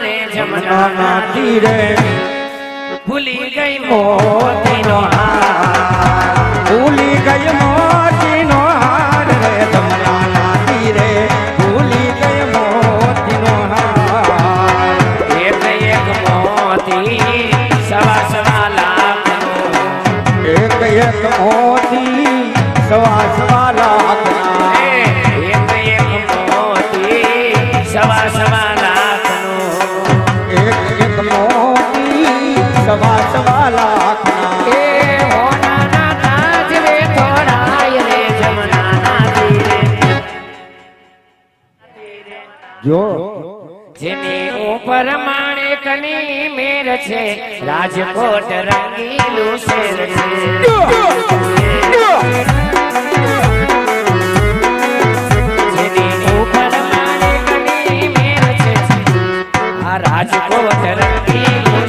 થાય જમના જમનાના તીરે ભૂલી ગઈ મોતીનો હાર. ભૂલી ગઈ મોતીનો હાર રે જમનાના તીરે ભૂલી ગઈ મોતીનો હાર. એક એક મોતી સવા સવા લાખનો. એક એક મોતી સવા સવા લાખના. જો. જેની ઉપર માણેકની મેર છે રાજકોટ રંગીલું શેર છે. રાજકોટ રંગીલું